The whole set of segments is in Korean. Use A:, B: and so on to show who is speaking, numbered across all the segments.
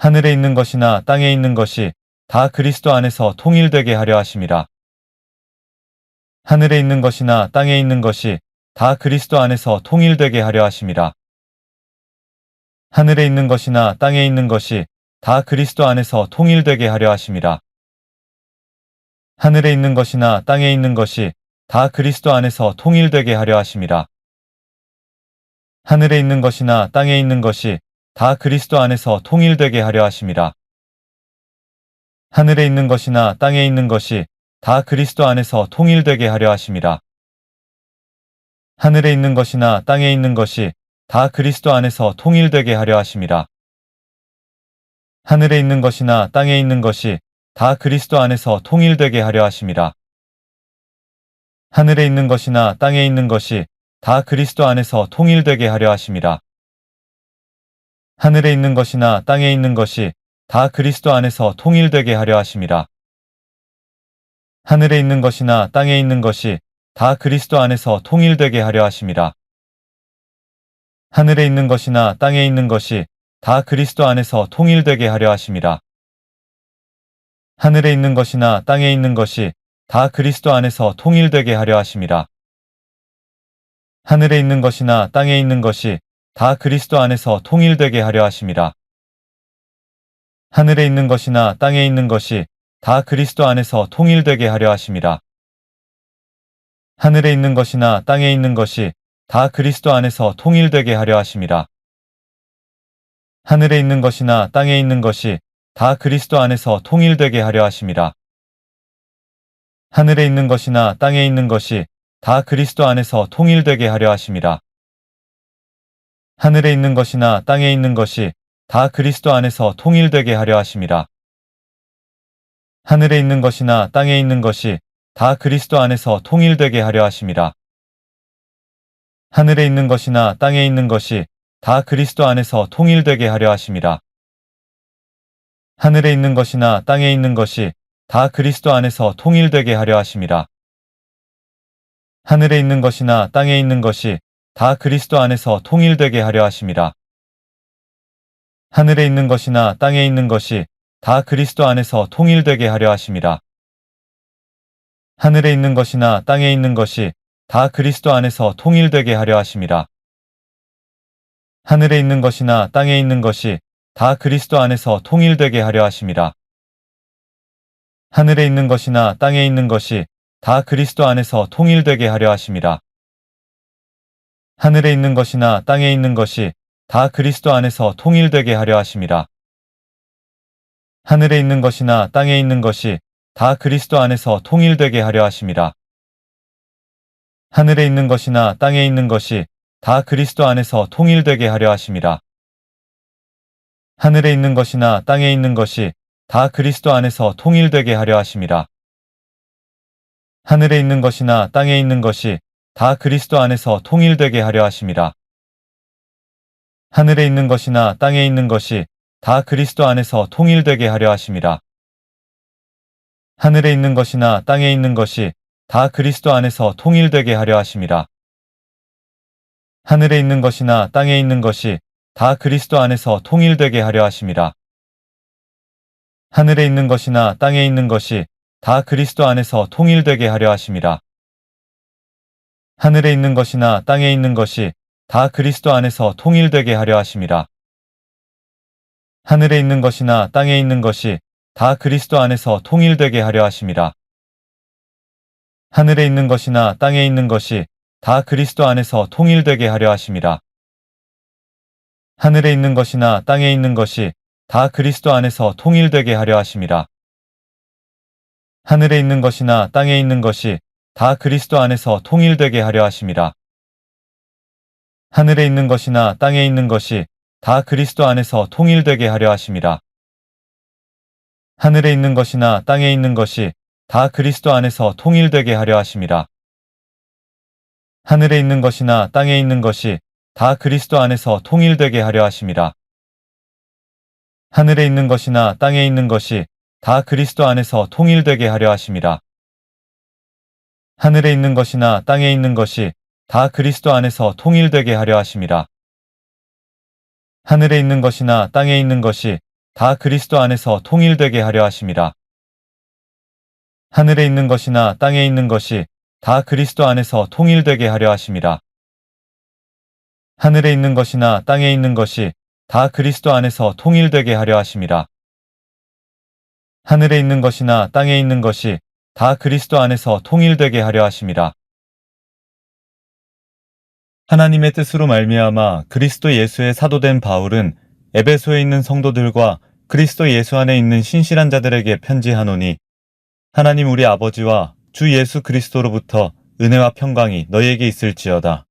A: 하늘에 있는 것이나 땅에 있는 것이 다 그리스도 안에서 통일되게 하려 하심이라. 하늘에 있는 것이나 땅에 있는 것이 다 그리스도 안에서 통일되게 하려 하심이라. 하늘에 있는 것이나 땅에 있는 것이 다 그리스도 안에서 통일되게 하려 하심이라. 하늘에 있는 것이나 땅에 있는 것이 다 그리스도 안에서 통일되게 하려 하심이라. 하늘에 있는 것이나 땅에 있는 것이 다 그리스도 안에서 통일되게 하려 하심이라. 하늘에 있는 것이나 땅에 있는 것이 다 그리스도 안에서 통일되게 하려 하심이라. 하늘에 있는 것이나 땅에 있는 것이 다 그리스도 안에서 통일되게 하려 하심이라. 하늘에 있는 것이나 땅에 있는 것이 다 그리스도 안에서 통일되게 하려 하심이라. 하늘에 있는 것이나 땅에 있는 것이 다 그리스도 안에서 통일되게 하려 하심이라. 하늘에 있는 것이나 땅에 있는 것이 다 그리스도 안에서 통일되게 하려 하심이라. 하늘에 있는 것이나 땅에 있는 것이 다 그리스도 안에서 통일되게 하려 하심이라. 하늘에 있는 것이나 땅에 있는 것이 다 그리스도 안에서 통일되게 하려 하심이라. 하늘에 있는 것이나 땅에 있는 것이 다 그리스도 안에서 통일되게 하려 하심이라. 하늘에 있는 것이나 땅에 있는 것이 다 그리스도 안에서 통일되게 하려 하심이라. 하늘에 있는 것이나 땅에 있는 것이 다 그리스도 안에서 통일되게 하려 하심이라. 하늘에 있는 것이나 땅에 있는 것이 다 그리스도 안에서 통일되게 하려 하심이라. 하늘에 있는 것이나 땅에 있는 것이 다 그리스도 안에서 통일되게 하려 하심이라. 하늘에 있는 것이나 땅에 있는 것이 다 그리스도 안에서 통일되게 하려 하심이라. 하늘에 있는 것이나 땅에 있는 것이 다 그리스도 안에서 통일되게 하려 하심이라. 하늘에 있는 것이나 땅에 있는 것이 다 그리스도 안에서 통일되게 하려 하심이라. 하늘에 있는 것이나 땅에 있는 것이 다 그리스도 안에서 통일되게 하려 하심이라. 하늘에 있는 것이나 땅에 있는 것이 다 그리스도 안에서 통일되게 하려 하심이라. 하늘에 있는 것이나 땅에 있는 것이 다 그리스도 안에서 통일되게 하려 하심이라. 하늘에 있는 것이나 땅에 있는 것이 다 그리스도 안에서 통일되게 하려 하심이라. 하늘에 있는 것이나 땅에 있는 것이 다 그리스도 안에서 통일되게 하려 하심이라. 하늘에 있는 것이나 땅에 있는 것이 다 그리스도 안에서 통일되게 하려 하심이라. 하늘에 있는 것이나 땅에 있는 것이 다 그리스도 안에서 통일되게 하려 하심이라. 하늘에 있는 것이나 땅에 있는 것이 다 그리스도 안에서 통일되게 하려 하심이라. 하늘에 있는 것이나 땅에 있는 것이 다 그리스도 안에서 통일되게 하려 하심이라. 하늘에 있는 것이나 땅에 있는 것이 다 그리스도 안에서 통일되게 하려 하심이라. 하늘에 있는 것이나 땅에 있는 것이 다 그리스도 안에서 통일되게 하려 하심이라. 하늘에 있는 것이나 땅에 있는 것이 다 그리스도 안에서 통일되게 하려 하심이라. 하늘에 있는 것이나 땅에 있는 것이 다 그리스도 안에서 통일되게 하려 하심이라. 하늘에 있는 것이나 땅에 있는 것이 다 그리스도 안에서 통일되게 하려 하심이라. 하늘에 있는 것이나 땅에 있는 것이 다 그리스도 안에서 통일되게 하려 하심이라. 하늘에 있는 것이나 땅에 있는 것이 다 그리스도 안에서 통일되게 하려 하심이라. 하늘에 있는 것이나 땅에 있는 것이 다 그리스도 안에서 통일되게 하려 하심이라. 하늘에 있는 것이나 땅에 있는 것이 다 그리스도 안에서 통일되게 하려 하심이라. 하늘에 있는 것이나 땅에 있는 것이 다 그리스도 안에서 통일되게 하려 하심이라. 하늘에 있는 것이나 땅에 있는 것이 다 그리스도 안에서 통일되게 하려 하심이라. 하늘에 있는 것이나 땅에 있는 것이 다 그리스도 안에서 통일되게 하려 하심이라. 하늘에 있는 것이나 땅에 있는 것이 다 그리스도 안에서 통일되게 하려 하심이라. 하늘에 있는 것이나 땅에 있는 것이 다 그리스도 안에서 통일되게 하려 하심이라. 하늘에 있는 것이나 땅에 있는 것이 다 그리스도 안에서 통일되게 하려 하심이라. 하늘에 있는 것이나 땅에 있는 것이 다 그리스도 안에서 통일되게 하려 하심이라. 하늘에 있는 것이나 땅에 있는 것이 다 그리스도 안에서 통일되게 하려 하심이라. 하늘에 있는 것이나 땅에 있는 것이 다 그리스도 안에서 통일되게 하려 하심이라. 하늘에 있는 것이나 땅에 있는 것이 다 그리스도 안에서 통일되게 하려 하심이라. 하늘에 있는 것이나 땅에 있는 것이 다 그리스도 안에서 통일되게 하려 하심이라. 하늘에 있는 것이나 땅에 있는 것이 다 그리스도 안에서 통일되게 하려 하심이라. 하나님의 뜻으로 말미암아 그리스도 예수의 사도된 바울은 에베소에 있는 성도들과 그리스도 예수 안에 있는 신실한 자들에게 편지하노니 하나님 우리 아버지와 주 예수 그리스도로부터 은혜와 평강이 너희에게 있을지어다.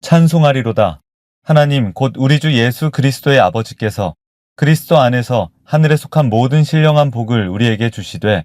A: 찬송하리로다. 하나님 곧 우리 주 예수 그리스도의 아버지께서 그리스도 안에서 하늘에 속한 모든 신령한 복을 우리에게 주시되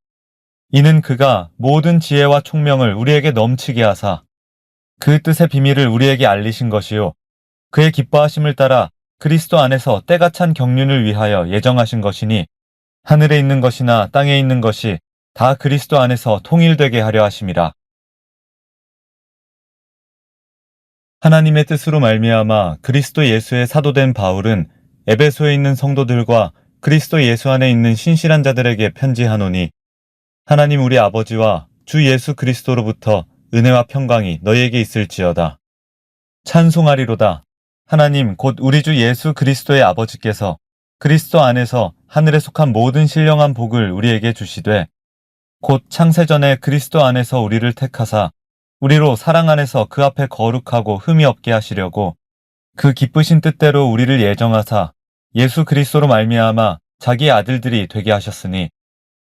A: 이는 그가 모든 지혜와 총명을 우리에게 넘치게 하사 그 뜻의 비밀을 우리에게 알리신 것이요 그의 기뻐하심을 따라 그리스도 안에서 때가 찬 경륜을 위하여 예정하신 것이니 하늘에 있는 것이나 땅에 있는 것이 다 그리스도 안에서 통일되게 하려 하심이라. 하나님의 뜻으로 말미암아 그리스도 예수의 사도된 바울은 에베소에 있는 성도들과 그리스도 예수 안에 있는 신실한 자들에게 편지하노니 하나님 우리 아버지와 주 예수 그리스도로부터 은혜와 평강이 너희에게 있을지어다. 찬송하리로다. 하나님 곧 우리 주 예수 그리스도의 아버지께서 그리스도 안에서 하늘에 속한 모든 신령한 복을 우리에게 주시되 곧 창세전에 그리스도 안에서 우리를 택하사 우리로 사랑 안에서 그 앞에 거룩하고 흠이 없게 하시려고 그 기쁘신 뜻대로 우리를 예정하사 예수 그리스도로 말미암아 자기 아들들이 되게 하셨으니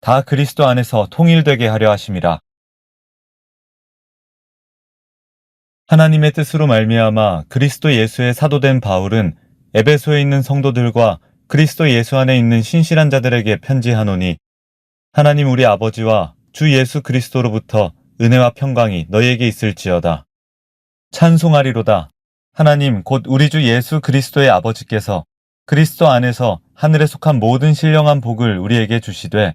A: 다 그리스도 안에서 통일되게 하려 하심이라. 하나님의 뜻으로 말미암아 그리스도 예수의 사도된 바울은 에베소에 있는 성도들과 그리스도 예수 안에 있는 신실한 자들에게 편지하노니 하나님 우리 아버지와 주 예수 그리스도로부터 은혜와 평강이 너희에게 있을지어다. 찬송하리로다. 하나님 곧 우리 주 예수 그리스도의 아버지께서 그리스도 안에서 하늘에 속한 모든 신령한 복을 우리에게 주시되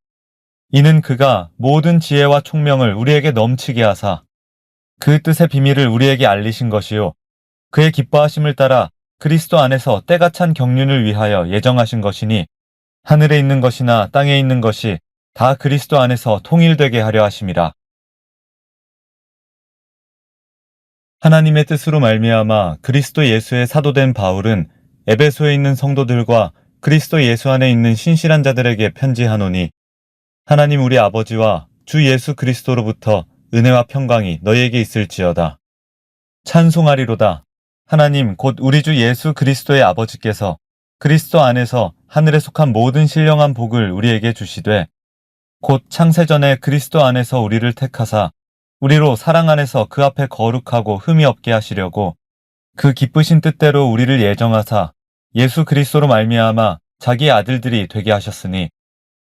A: 이는 그가 모든 지혜와 총명을 우리에게 넘치게 하사 그 뜻의 비밀을 우리에게 알리신 것이요. 그의 기뻐하심을 따라 그리스도 안에서 때가 찬 경륜을 위하여 예정하신 것이니 하늘에 있는 것이나 땅에 있는 것이 다 그리스도 안에서 통일되게 하려 하심이라. 하나님의 뜻으로 말미암아 그리스도 예수의 사도된 바울은 에베소에 있는 성도들과 그리스도 예수 안에 있는 신실한 자들에게 편지하노니 하나님 우리 아버지와 주 예수 그리스도로부터 은혜와 평강이 너희에게 있을지어다. 찬송하리로다. 하나님 곧 우리 주 예수 그리스도의 아버지께서 그리스도 안에서 하늘에 속한 모든 신령한 복을 우리에게 주시되 곧 창세전에 그리스도 안에서 우리를 택하사 우리로 사랑 안에서 그 앞에 거룩하고 흠이 없게 하시려고 그 기쁘신 뜻대로 우리를 예정하사 예수 그리스도로 말미암아 자기 아들들이 되게 하셨으니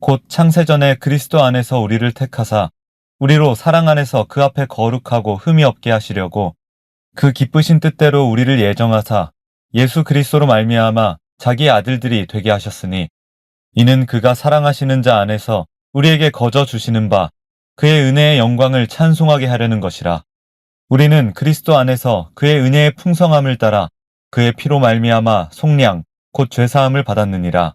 A: 곧 창세전에 그리스도 안에서 우리를 택하사 우리로 사랑 안에서 그 앞에 거룩하고 흠이 없게 하시려고 그 기쁘신 뜻대로 우리를 예정하사 예수 그리스도로 말미암아 자기 아들들이 되게 하셨으니 이는 그가 사랑하시는 자 안에서 우리에게 거저 주시는 바 그의 은혜의 영광을 찬송하게 하려는 것이라. 우리는 그리스도 안에서 그의 은혜의 풍성함을 따라 그의 피로 말미암아 속량 곧 죄 사함을 받았느니라